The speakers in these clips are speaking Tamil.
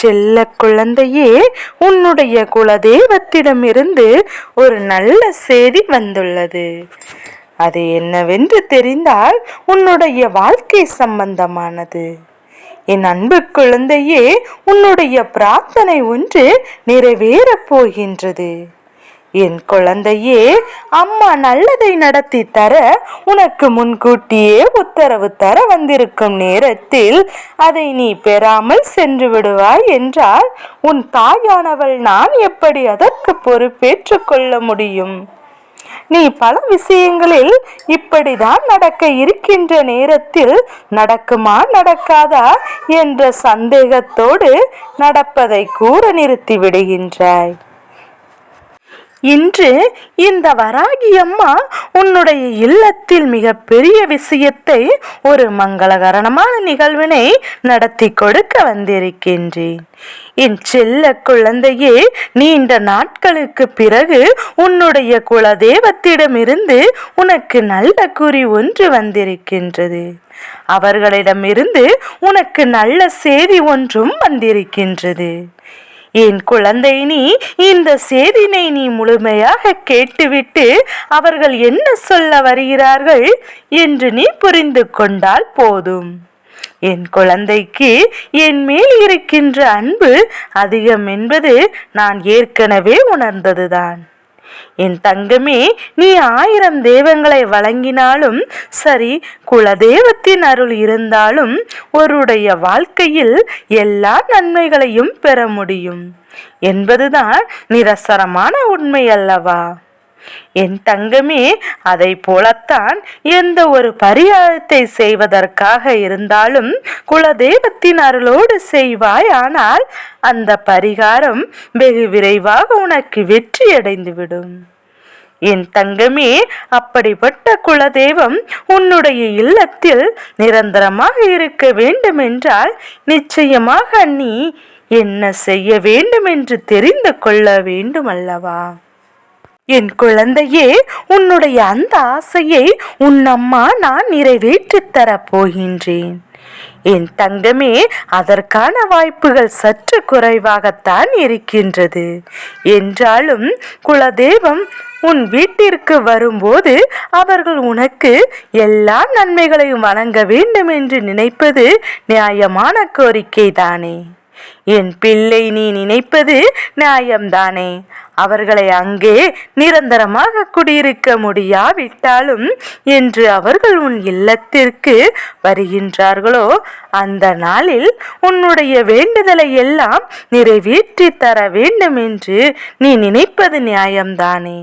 செல்ல குழந்தையே உன்னுடைய குலதெய்வத்திடமிருந்து ஒரு நல்ல செய்தி வந்துள்ளது. அது என்னவென்று தெரிந்தால் உன்னுடைய வாழ்க்கை சம்பந்தமானது. என் அன்பு குழந்தையே உன்னுடைய பிரார்த்தனை ஒன்று நிறைவேறப் போகின்றது. என் குழந்தையே அம்மா நல்லதை நடத்தி தர உனக்கு முன்கூட்டியே உத்தரவு தர வந்திருக்கும் நேரத்தில் அதை நீ பெறாமல் சென்று விடுவாய் என்றால் உன் தாயானவள் நான் எப்படி அதற்கு பொறுப்பேற்றுக் கொள்ள முடியும்? நீ பல விஷயங்களில் இப்படிதான் நடக்க இருக்கின்ற நேரத்தில் நடக்குமா நடக்காதா என்ற சந்தேகத்தோடு நடப்பதை கூற நிறுத்தி விடுகின்றாய். இன்று இந்த வராகி அம்மா உன்னுடைய இல்லத்தில் மிக பெரிய விஷயத்தை ஒரு மங்களகரணமான நிகழ்வினை நடத்தி கொடுக்க வந்திருக்கின்றேன். என் செல்ல குழந்தையே நீண்ட நாட்களுக்கு பிறகு உன்னுடைய குலதெய்வத்திடமிருந்து உனக்கு நல்ல குறி ஒன்று வந்திருக்கின்றது. அவர்களிடமிருந்து உனக்கு நல்ல செய்தி ஒன்றும் வந்திருக்கின்றது. என் குழந்தை நீ இந்த செய்தினை நீ முழுமையாக கேட்டுவிட்டு அவர்கள் என்ன சொல்ல வருகிறார்கள் என்று நீ புரிந்து கொண்டால் போதும். என் குழந்தைக்கு என் மேல் இருக்கின்ற அன்பு அதிகம் என்பது நான் ஏற்கனவே உணர்ந்ததுதான். என் தங்கமே நீ ஆயிரம் தெய்வங்களை வழங்கினாலும் சரி குலதெய்வத்தின் அருள் இருந்தாலும் ஒருடைய வாழ்க்கையில் எல்லா நன்மைகளையும் பெற முடியும். என்பதுதான் நிரசரமான உண்மை அல்லவா? என் தங்கமே அதை போலத்தான் எந்த ஒரு பரிகாரத்தை செய்வதற்காக இருந்தாலும் குலதெய்வத்தின் அருளோடு செய்வாய் ஆனால் அந்த பரிகாரம் வெகு விரைவாக உனக்கு வெற்றி அடைந்துவிடும் என் தங்கமே அப்படிப்பட்ட குலதெய்வம் உன்னுடைய இல்லத்தில் நிரந்தரமாக இருக்க வேண்டுமென்றால் நிச்சயமாக நீ என்ன செய்ய வேண்டும் என்று தெரிந்து கொள்ள வேண்டும் அல்லவா என் குழந்தையே உன்னுடைய அந்த ஆசையை உன் அம்மா நான் நிறைவேற்றித் தரப் போகின்றேன். என் தங்கமே அதற்கான வாய்ப்புகள் சற்று குறைவாகத்தான் இருக்கின்றது. என்றாலும் குலதெய்வம் உன் வீட்டிற்கு வரும்போது அவர்கள் உனக்கு எல்லா நன்மைகளையும் வழங்க வேண்டும் என்று நினைப்பது நியாயமான கோரிக்கை தானே என் பிள்ளை நீ நினைப்பது நியாயம்தானே. அவர்களை அங்கே நிரந்தரமாக குடியிருக்க முடியாவிட்டாலும் என்று அவர்கள் உன் இல்லத்திற்கு வருகின்றார்களோ அந்த நாளில் உன்னுடைய வேண்டுதலை எல்லாம் நிறைவேற்றி தர வேண்டும் என்று நீ நினைப்பது நியாயம்தானே?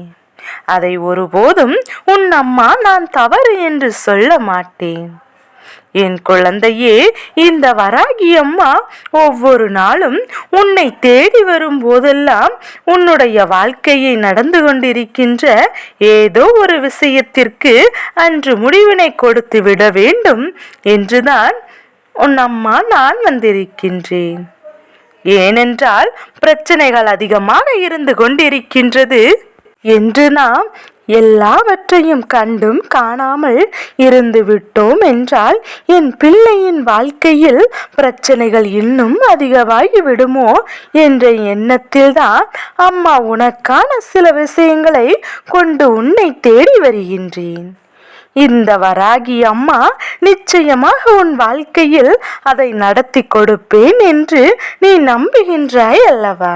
அதை ஒருபோதும் உன் அம்மா நான் தவறு என்று சொல்ல மாட்டேன். என் குழந்தையே இந்த வராகி அம்மா ஒவ்வொரு நாளும் உன்னை தேடி வரும் போதெல்லாம் உன்னுடைய வாழ்க்கையை நடந்து கொண்டிருக்கின்ற ஏதோ ஒரு விஷயத்திற்கு அன்று முடிவினை கொடுத்து விட வேண்டும் என்றுதான் உன் அம்மா நான் வந்திருக்கின்றேன். ஏனென்றால் பிரச்சனைகள் அதிகமாக இருந்து கொண்டிருக்கின்றது என்று நாம் எல்லாவற்றையும் கண்டும் காணாமல் இருந்து விட்டோம் என்றால் என் பிள்ளையின் வாழ்க்கையில் பிரச்சனைகள் இன்னும் அதிகமாகி விடுமோ என்ற எண்ணத்தில்தான் அம்மா உனக்கான சில விஷயங்களை கொண்டு உன்னை தேடி வருகின்றேன். இந்த வராகி அம்மா நிச்சயமாக உன் வாழ்க்கையில் அதை நடத்தி கொடுப்பேன் என்று நீ நம்புகின்றாய் அல்லவா?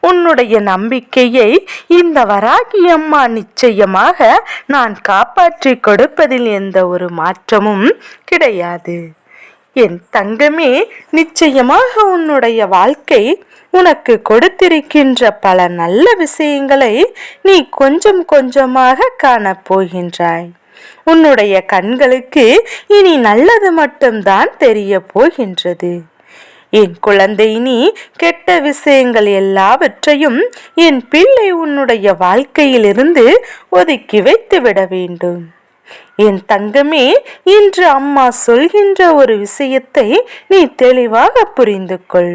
உன்னுடைய நம்பிக்கையை இந்த வராகி அம்மா நிச்சயமாக நான் காப்பாற்றி கொடுப்பதில் எந்த ஒரு மாற்றமும் கிடையாது. என் தங்கமே நிச்சயமாக உன்னுடைய வாழ்க்கை உனக்கு கொடுத்திருக்கின்ற பல நல்ல விஷயங்களை நீ கொஞ்சம் கொஞ்சமாக காணப்போகின்றாய் உன்னுடைய கண்களுக்கு இனி நல்லது மட்டும்தான் தெரிய போகின்றது. என் குழந்தை நீ கெட்ட விஷயங்கள் எல்லாவற்றையும் என் பிள்ளை உன்னுடைய வாழ்க்கையிலிருந்து ஒதுக்கி வைத்து விட வேண்டும். என் தங்கமே இன்று அம்மா சொல்கின்ற ஒரு விஷயத்தை நீ தெளிவாக புரிந்து கொள்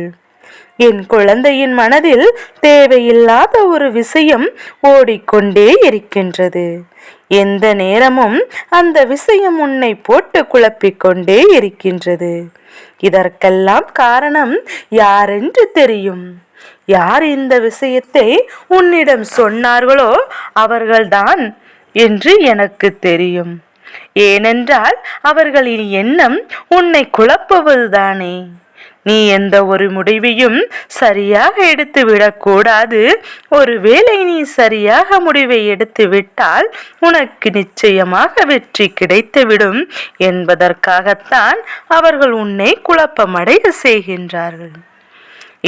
என் குழந்தையின் மனதில் தேவையில்லாத ஒரு விஷயம் ஓடிக்கொண்டே இருக்கின்றது. எந்த நேரமும் அந்த விஷயம் உன்னை போட்டு குழப்பிக்கொண்டே இருக்கின்றது. இதற்கெல்லாம் காரணம் யாரென்று தெரியும்? யார் இந்த விஷயத்தை உன்னிடம் சொன்னார்களோ அவர்கள்தான் என்று எனக்கு தெரியும். ஏனென்றால் அவர்களின் எண்ணம் உன்னை குழப்புவதுதானே. நீ எந்த ஒரு முடிவையும் சரியாக எடுத்து விடக்கூடாது ஒருவேளை நீ சரியாக முடிவை எடுத்து விட்டால் உனக்கு நிச்சயமாக வெற்றி கிடைத்துவிடும் என்பதற்காகத்தான் அவர்கள் உன்னை குழப்பமடைய செய்கின்றார்கள்.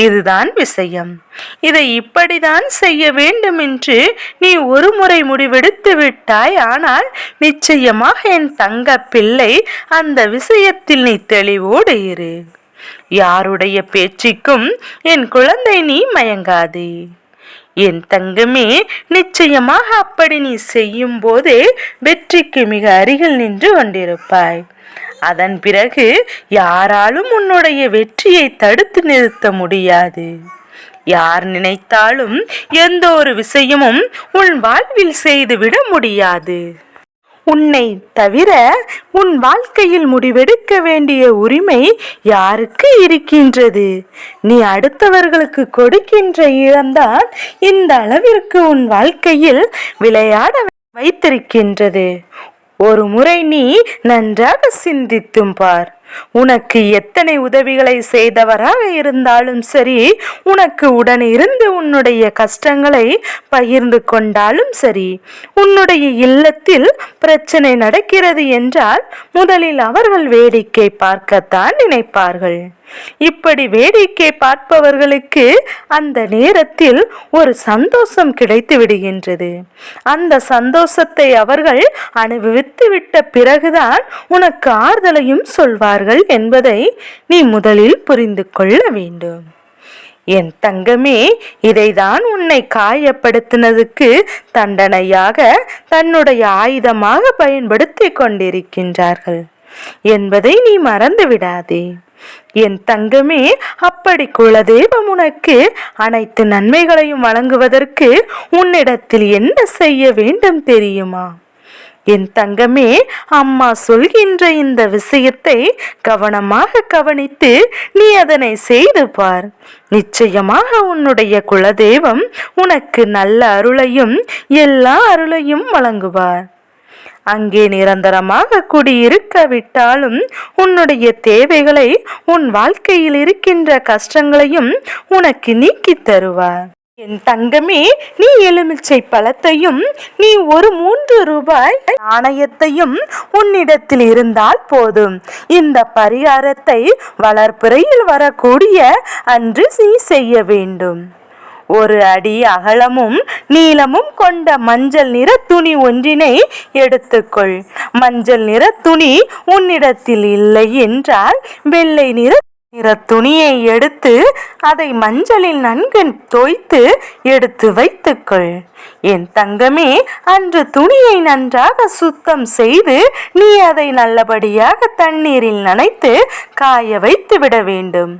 இதுதான் விஷயம். இதை இப்படிதான் செய்ய வேண்டும் என்று நீ ஒரு முறை முடிவெடுத்து விட்டாய். ஆனால் நிச்சயமாக என் தங்க பிள்ளை அந்த விஷயத்தில் நீ தெளிவோடு இரு. யாருடைய பேச்சுக்கும் என் குழந்தை நீ மயங்காதே. என் தங்கமே நிச்சயமாக அப்படி நீ செய்யும் போதே வெற்றிக்கு மிக அருகில் நின்று கொண்டிருப்பாய். அதன் பிறகு யாராலும் உன்னுடைய வெற்றியை தடுத்து நிறுத்த முடியாது. யார் நினைத்தாலும் எந்த ஒரு விஷயமும் உன் வாழ்வில் செய்துவிட முடியாது. உன்னை தவிர உன் வாழ்க்கையில் முடிவெடுக்க வேண்டிய உரிமை யாருக்கு இருக்கின்றது? நீ அடுத்தவர்களுக்கு கொடுக்கின்ற இடம்தான் இந்த அளவிற்கு உன் வாழ்க்கையில் விளையாட வைத்திருக்கின்றது. ஒரு முறை நீ நன்றாக சிந்தித்தும் பார். உனக்கு எத்தனை உதவிகளை செய்தவராக இருந்தாலும் சரி உனக்கு உடன் இருந்து உன்னுடைய கஷ்டங்களை பகிர்ந்து கொண்டாலும் சரி உன்னுடைய இல்லத்தில் பிரச்சனை நடக்கிறது என்றால் முதலில் அவர்கள் வேடிக்கை பார்க்கத்தான் நினைப்பார்கள். இப்படி வேடிக்கை பார்ப்பவர்களுக்கு அந்த நேரத்தில் ஒரு சந்தோஷம் கிடைத்து விடுகின்றது. அந்த சந்தோஷத்தை அவர்கள் அனுபவித்து விட்ட பிறகுதான் உனக்கு ஆறுதலையும் சொல்வார்கள் என்பதை நீ முதலில் புரிந்து கொள்ள வேண்டும். என் தங்கமே இதைதான் உன்னை காயப்படுத்தினதுக்கு தண்டனையாக தன்னுடைய ஆயுதமாக பயன்படுத்தி கொண்டிருக்கின்றார்கள். என்பதை நீ மறந்து விடாதே என் தங்கமே அப்படி குலதெய்வம் உனக்கு அனைத்து நன்மைகளையும் வழங்குவதற்கு உன்னிடத்தில் என்ன செய்ய வேண்டும் தெரியுமா? என் தங்கமே அம்மா சொல்கின்ற இந்த விஷயத்தை கவனமாக கவனித்து நீ அதனை செய்து பார். நிச்சயமாக உன்னுடைய குலதெய்வம் உனக்கு நல்ல அருளையும் எல்லா அருளையும் வழங்குவார். அங்கே நிரந்தரமாக குடியிருக்க விட்டாலும் உன்னுடைய தேவைகளை உன் வாழ்க்கையில் இருக்கின்ற கஷ்டங்களையும் உனக்கு நீக்கித் தருவார். என் தங்கமே நீ எலுமிச்சை பழத்தையும் நீ ஒரு மூன்று ரூபாய் நாணயத்தையும் உன்னிடத்தில் இருந்தால் போதும். இந்த பரிகாரத்தை வளர்ப்புறையில் வரக்கூடிய அன்று நீ செய்ய வேண்டும். ஒரு அடி அகலமும் நீளமும் கொண்ட மஞ்சள் நிற துணி ஒன்றினை எடுத்துக்கொள். மஞ்சள் நிற துணி உன்னிடத்தில் இல்லை என்றால் வெள்ளை நிற நிற துணியை எடுத்து அதை மஞ்சளில் நன்கு தோய்த்து எடுத்து வைத்துக்கொள். என் தங்கமே அன்று துணியை நன்றாக சுத்தம் செய்து நீ அதை நல்லபடியாக தண்ணீரில் நனைத்து காய வைத்து விட வேண்டும்.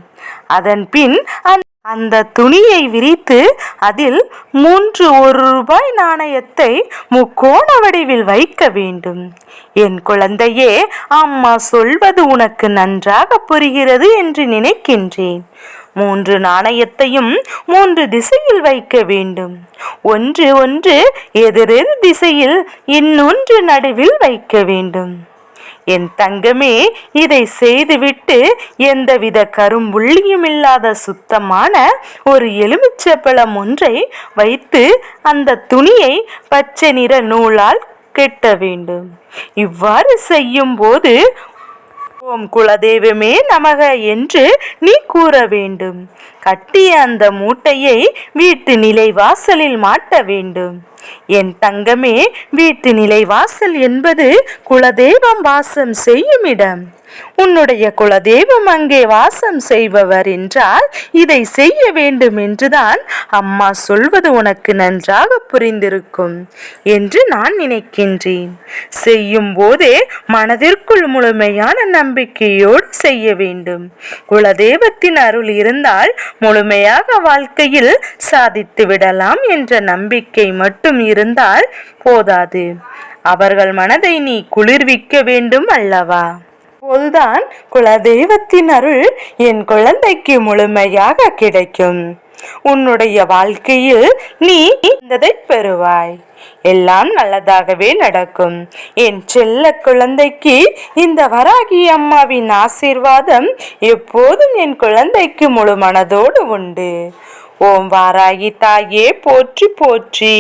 அதன் பின் அந்த துணியை விரித்து அதில் மூன்று ஒரு ரூபாய் நாணயத்தை முக்கோண வடிவில் வைக்க வேண்டும். என் குழந்தையே அம்மா சொல்வது உனக்கு நன்றாக புரிகிறது என்று நினைக்கின்றேன். மூன்று நாணயத்தையும் மூன்று திசையில் வைக்க வேண்டும். ஒன்று ஒன்று எதிரெதிர் திசையில் இன்னொன்று நடுவில் வைக்க வேண்டும். என் தங்கமே இதை செய்துவிட்டு எந்தவித கரும்புள்ளியும் இல்லாத சுத்தமான ஒரு எலுமிச்சப்பழம் ஒன்றை வைத்து அந்த துணியை பச்சை நிற நூலால் கெட்ட வேண்டும். இவ்வாறு செய்யும் போது ஓம் குலதெய்வமே நமக என்று நீ கூற வேண்டும். கட்டிய அந்த மூட்டையை வீட்டு நிலை வாசலில் மாட்ட வேண்டும். என் தங்கமே வீட்டு நிலை வாசல் என்பது குலதெய்வம் வாசம் செய்யும் இடம் உன்னுடைய குலதெய்வம் அங்கே வாசம் செய்பவர் என்றால் இதை செய்ய வேண்டும் என்றுதான் அம்மா சொல்வது உனக்கு நன்றாக புரிந்திருக்கும் என்று நான் நினைக்கின்றேன். செய்யும் போதே மனதிற்குள் முழுமையான நம்பிக்கையோடு செய்ய வேண்டும். குலதெய்வத்தின் அருள் இருந்தால் முழுமையாக வாழ்க்கையில் சாதித்து விடலாம் என்ற நம்பிக்கை மட்டும் இருந்தால் போதாது. அவர்கள் மனதை நீ குளிர்விக்க வேண்டும் அல்லவா? அப்போதுதான் குலதெய்வத்தின் அருள் என் குழந்தைக்கு முழுமையாக கிடைக்கும். உன்னுடைய வாழ்க்கையில் நீ இந்ததை பெறுவாய். எல்லாம் நல்லதாகவே நடக்கும். என் செல்ல குழந்தைக்கு இந்த வராகி அம்மாவின் ஆசீர்வாதம் எப்போதும் என் குழந்தைக்கு முழு மனதோடு உண்டு. ஓம் வாராகி தாயே போற்றி போற்றி.